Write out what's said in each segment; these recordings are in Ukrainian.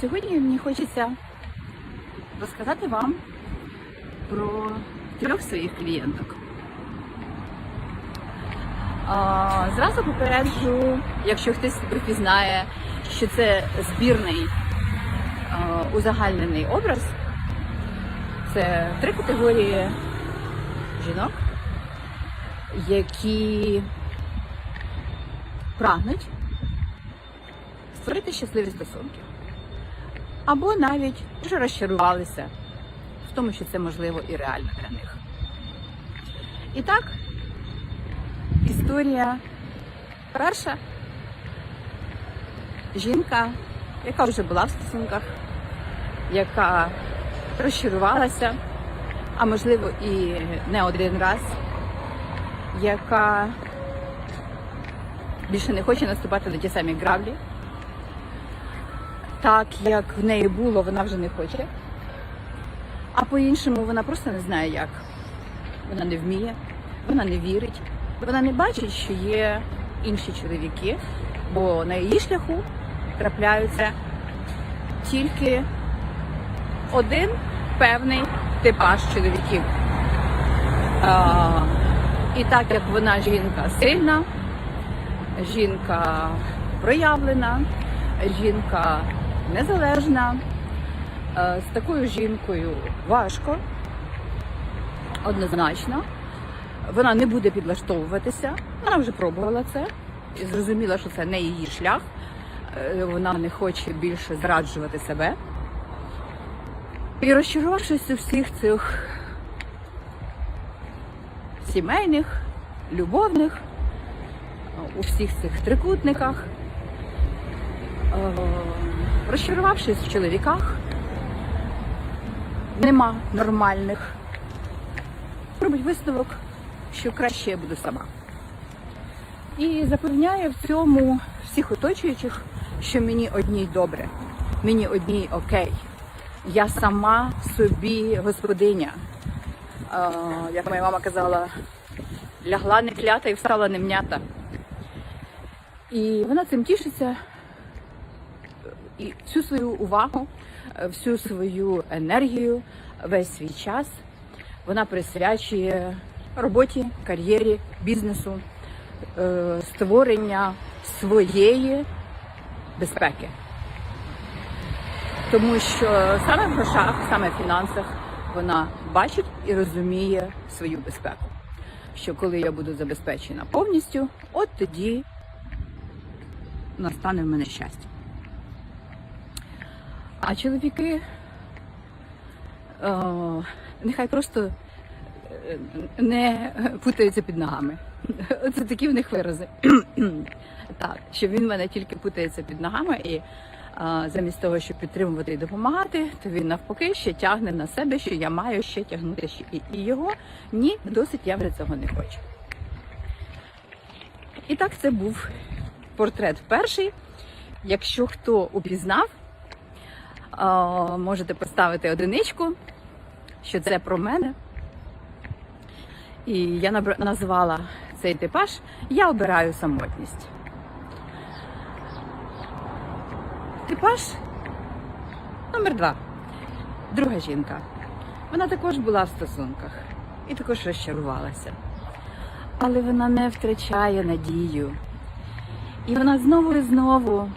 Сьогодні мені хочеться розказати вам про трьох своїх клієнток. А, Зразу попереджу, якщо хтось себе пізнає, що це збірний а, узагальнений образ. Це три категорії жінок, які прагнуть створити щасливі стосунки. Або навіть вже розчарувалися в тому, що це можливо і реально для них. І так, історія перша жінка, яка вже була в стосунках, яка розчарувалася, а можливо і не один раз, яка більше не хоче наступати на ті самі граблі. Так як в неї було, вона вже не хоче. А по-іншому вона просто не знає як. Вона не вміє, вона не вірить, вона не бачить, що є інші чоловіки, бо на її шляху трапляються тільки один певний типаж чоловіків. А, і так як вона жінка сильна, жінка проявлена, жінка незалежна, е, з такою жінкою важко, однозначно. Вона не буде підлаштовуватися. Вона вже пробувала це і зрозуміла, що це не її шлях. Е, Вона не хоче більше зраджувати себе. І розчарувавшись у всіх цих сімейних, любовних, у всіх цих трикутниках, е, розчарувавшись в чоловіках, нема нормальних, робить висновок, що краще я буду сама. І запевняє в цьому всіх оточуючих, що мені одній добре, мені одній окей. Я сама собі господиня. Е, як моя мама казала, лягла не клята і встала не м'ята. І вона цим тішиться і всю свою увагу, е, всю свою енергію, весь свій час вона присвячує роботі, кар'єрі, бізнесу, е, створення своєї безпеки. Тому що саме в грошах, саме в фінансах вона бачить і розуміє свою безпеку. Що коли я буду забезпечена повністю, от тоді настане в мене щастя. А чоловіки о, нехай просто е, не путаються під ногами. Оце такі в них вирази. так, що він в мене тільки путається під ногами, і а, замість того, щоб підтримувати і допомагати, то він навпаки ще тягне на себе, що я маю ще тягнути ще і, і його. Ні, досить я вже цього не хочу. І так це був портрет перший. Якщо хто упізнав, можете поставити одиничку, що це про мене. І я назвала цей типаж Я обираю самотність. Типаж номер два. Друга жінка. Вона також була в стосунках і також розчарувалася. Але вона не втрачає надію. І вона знову і знову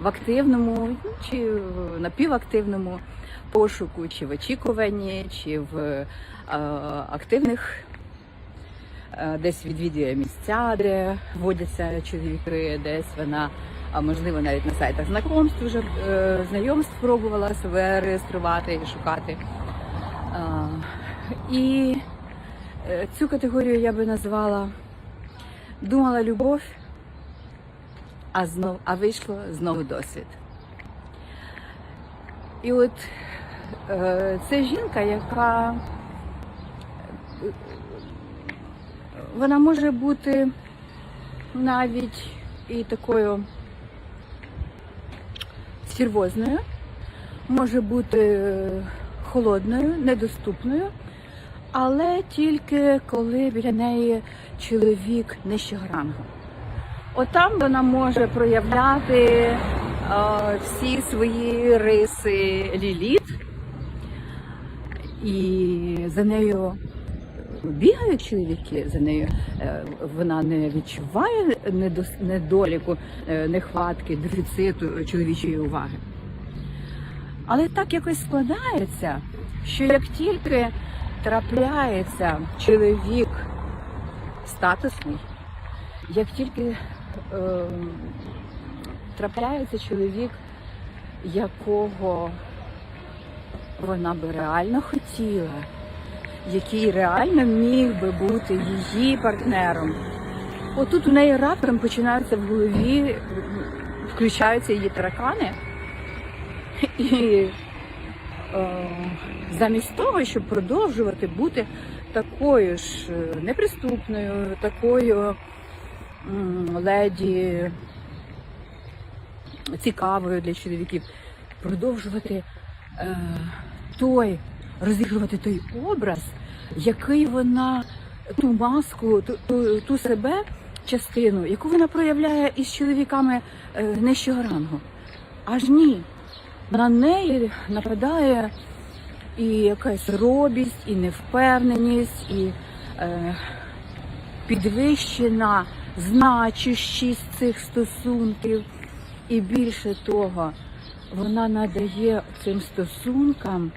в активному чи в напівактивному пошуку, чи в очікуванні, чи в е, активних е, десь відвідує місця, де водяться чоловіки, десь вона, а можливо, навіть на сайтах знайомств вже е, знайомств пробувала себе реєструвати і шукати. І цю категорію я би назвала думала любов, а знов, а вийшло знову досвід. І от е, це жінка, яка вона може бути навіть і такою стервозною, може бути холодною, недоступною, але тільки коли біля неї чоловік нижчого рангу. Отам вона може проявляти е, всі свої риси ліліт, і за нею бігають чоловіки, за нею е, вона не відчуває недоліку, е, нехватки, дефіциту чоловічої уваги. Але так якось складається, що як тільки трапляється чоловік статусний, як тільки е, трапляється чоловік, якого вона би реально хотіла, який реально міг би бути її партнером. Отут у неї раптом починаються в голові, включаються її таракани. І е, замість того, щоб продовжувати бути такою ж е, неприступною, такою леді цікавою для чоловіків, продовжувати е, той, розігрувати той образ, який вона, ту маску, ту, ту, ту себе частину, яку вона проявляє із чоловіками е, нижчого рангу. Аж ні. На неї нападає і якась робість, і невпевненість, і е, підвищена значущість цих стосунків. І більше того, вона надає цим стосункам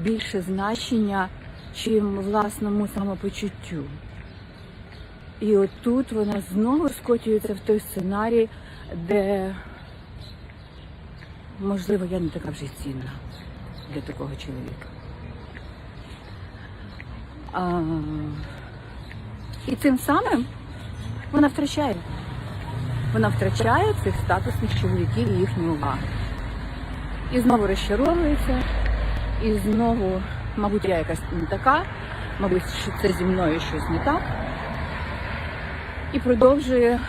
більше значення, чим власному самопочуттю. І отут вона знову скотюється в той сценарій, де можливо я не така вже цінна для такого чоловіка. А, і цим самим вона втрачає. Вона втрачає цих статусних чоловіків і їхню увагу. І знову розчаровується, і знову, мабуть, я якась не така, мабуть, що це зі мною щось не так. І продовжує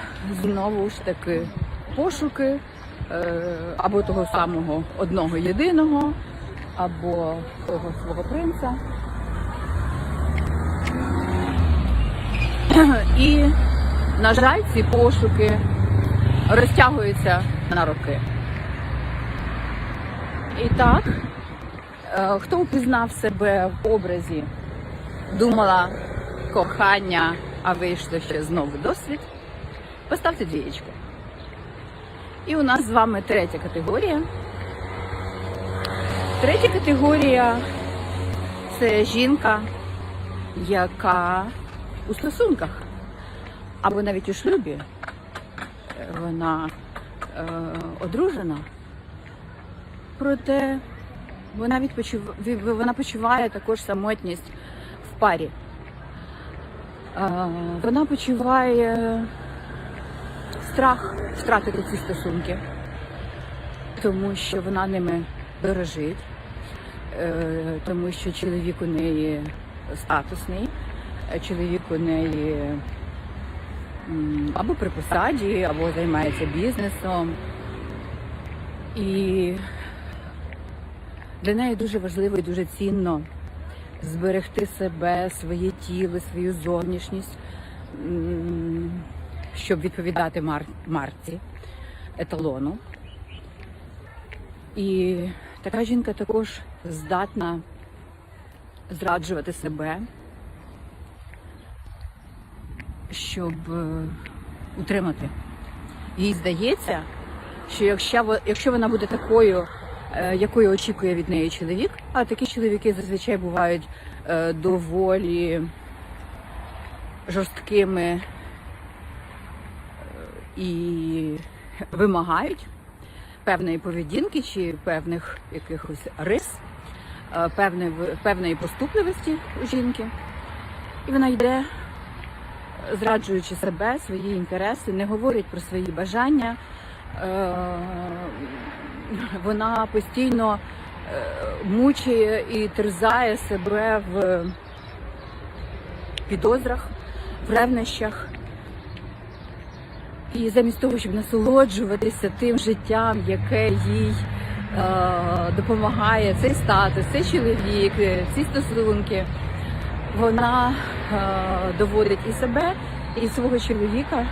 знову ж таки пошуки е, або того самого одного єдиного, або того свого принца. І, на жаль, ці пошуки розтягуються на роки. І так, е, хто впізнав себе в образі, думала кохання, а вийшло ще знову досвід, поставте двієчку. І у нас з вами третя категорія. Третя категорія це жінка, яка у стосунках або навіть у шлюбі. Вона е, одружена, проте вона, відпочив... вона почуває також самотність в парі. Е, вона почуває страх втратити ці стосунки, тому що вона ними дорожить, е, тому що чоловік у неї статусний, е, чоловік у неї або при посаді, або займається бізнесом. І для неї дуже важливо і дуже цінно зберегти себе, своє тіло, свою зовнішність, щоб відповідати мар- марці, еталону. І така жінка також здатна зраджувати себе, щоб е, утримати. Їй здається, що якщо, якщо вона буде такою, е, якою очікує від неї чоловік, а такі чоловіки зазвичай бувають е, доволі жорсткими і вимагають певної поведінки чи певних якихось рис, певної, певної поступливості у жінки. І вона йде, зраджуючи себе, свої інтереси, не говорить про свої бажання. Е, Вона постійно е, мучає і терзає себе в підозрах, в ревнощах. І замість того, щоб насолоджуватися тим життям, яке їй е, допомагає цей статус, цей чоловік, ці стосунки, вона доводить і себе, і свого чоловіка,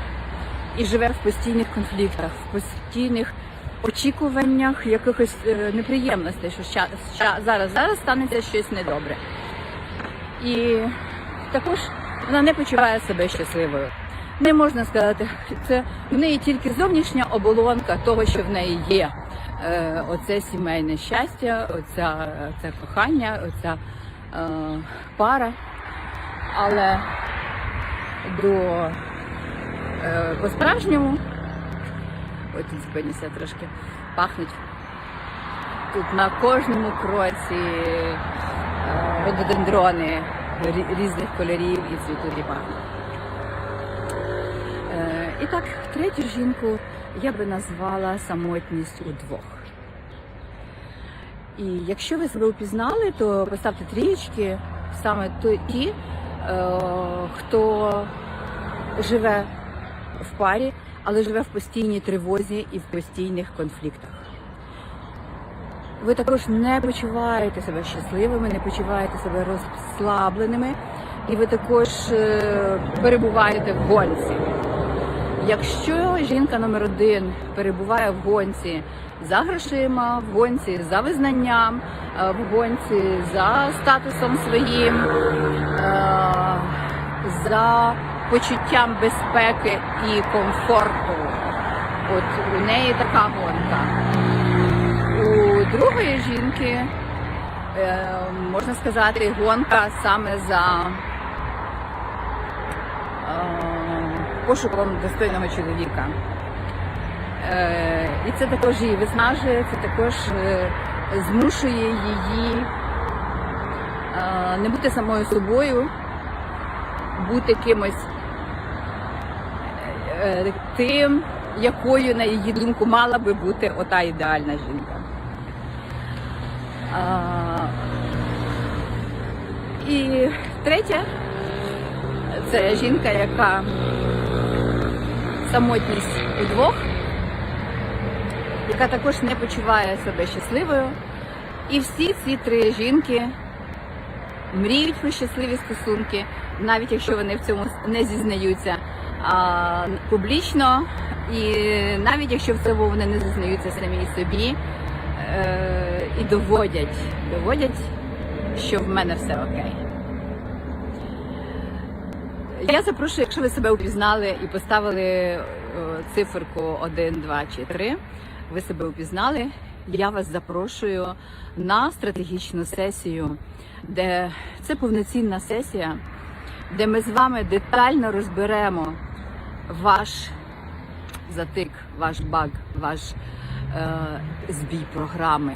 і живе в постійних конфліктах, в постійних очікуваннях якихось е, неприємностей, що зараз, зараз станеться щось недобре. І також вона не почуває себе щасливою. Не можна сказати, це в неї тільки зовнішня оболонка того, що в неї є. Е, оце сімейне щастя, оця, це кохання, оця е, пара. Але до е, по-справжньому, ой, тут зупинюся трошки, пахнуть. Тут на кожному кроці е, рододендрони різних кольорів і цвітуть і. Е, І так, третю жінку я би назвала самотність удвох. І якщо ви себе упізнали, то поставте трієчки саме ті, хто живе в парі, але живе в постійній тривозі і в постійних конфліктах. Ви також не почуваєте себе щасливими, не почуваєте себе розслабленими, і ви також е, перебуваєте в гонці. Якщо жінка номер один перебуває в гонці за грошима, в гонці за визнанням, е, в гонці за статусом своїм, е, за почуттям безпеки і комфорту, от у неї така гонка. У другої жінки е, можна сказати гонка саме за пошуком достойного чоловіка. Е, і це також її виснажує, це також е, змушує її е, не бути самою собою, бути кимось тим, якою, на її думку, мала би бути ота ідеальна жінка. І третє, це жінка, яка самотність удвох, яка також не почуває себе щасливою. І всі ці три жінки мріють про щасливі стосунки, навіть якщо вони в цьому не зізнаються а, публічно, і навіть якщо в цьому вони не зізнаються самі собі, е, і доводять, доводять, що в мене все окей. Я запрошую, якщо ви себе упізнали і поставили е, циферку 1, 2 чи 3, ви себе упізнали. Я вас запрошую на стратегічну сесію, де це повноцінна сесія, де ми з вами детально розберемо ваш затик, ваш баг, ваш е, збій програми,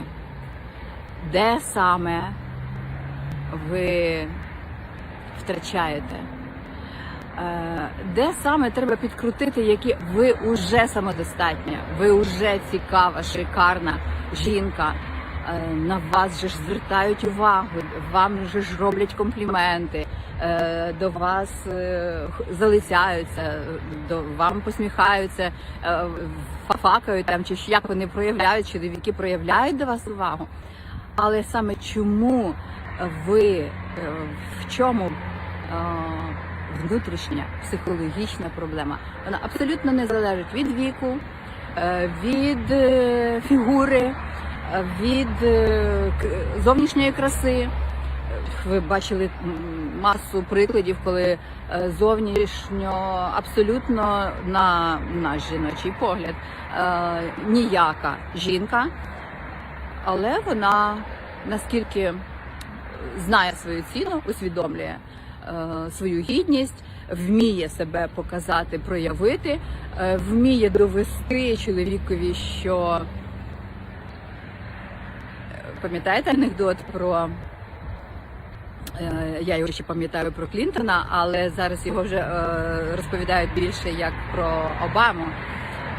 де саме ви втрачаєте. Е, Де саме треба підкрутити, які ви вже самодостатня, ви вже цікава, шикарна жінка. Е, На вас же ж звертають увагу, вам же ж роблять компліменти, е, до вас залицяються, до вам посміхаються, фафакають там, чи як вони проявляють, чоловіки проявляють до вас увагу. Але саме чому ви в чому внутрішня психологічна проблема? Вона абсолютно не залежить від віку, е, від е, фігури, е, від зовнішньої краси. Ви бачили масу прикладів, коли зовнішньо абсолютно на наш жіночий погляд ніяка жінка, але вона наскільки знає свою ціну, усвідомлює свою гідність, вміє себе показати, проявити, е, вміє довести чоловікові, що е, пам'ятаєте анекдот про. е, Я його ще пам'ятаю про Клінтона, але зараз його вже е, розповідають більше як про Обаму.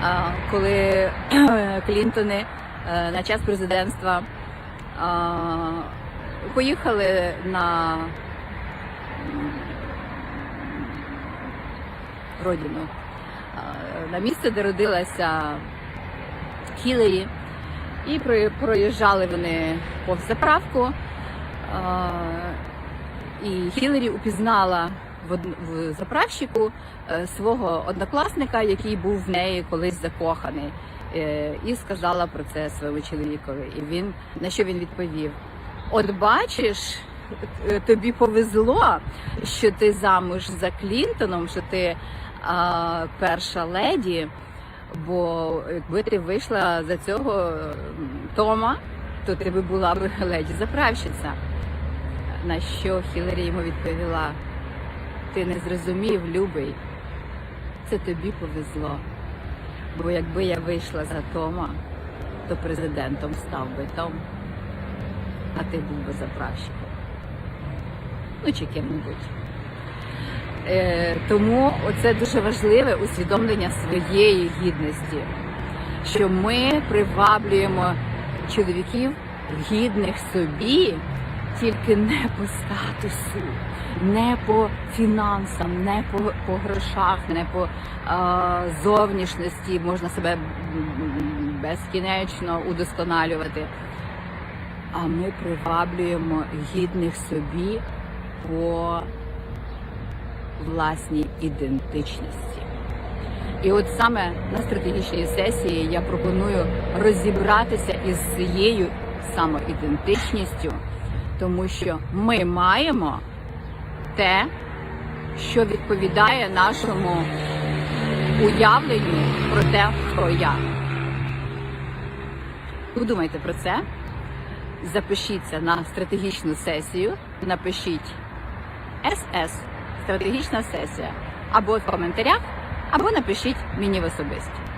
Е, Коли Клінтони е, на час президентства е, поїхали на родину, е, на місце, де родилася Хіларі, і проїжджали вони повз заправку. е, І Хіларі упізнала в, заправщику е, свого однокласника, який був в неї колись закоханий, і сказала про це своєму чоловікові. І він на що він відповів: От бачиш, тобі повезло, що ти замуж за Клінтоном, що ти а, перша леді. Бо якби ти вийшла за цього Тома, то ти би була б леді заправщиця. На що Хіларі йому відповіла: ти не зрозумів, любий, це тобі повезло. Бо якби я вийшла за Тома, то президентом став би Том, а ти був би заправщиком. Чи ким-небудь. Е, тому це дуже важливе усвідомлення своєї гідності, що ми приваблюємо чоловіків гідних собі тільки не по статусу, не по фінансам, не по, по грошах, не по е, зовнішності. Можна себе безкінечно удосконалювати. А ми приваблюємо гідних собі по власній ідентичності. І от саме на стратегічній сесії я пропоную розібратися із цією самоідентичністю, тому що ми маємо те, що відповідає нашому уявленню про те, хто я. Подумайте про це, запишіться на стратегічну сесію, напишіть СС стратегічна сесія або в коментарях, або напишіть мені в особисті.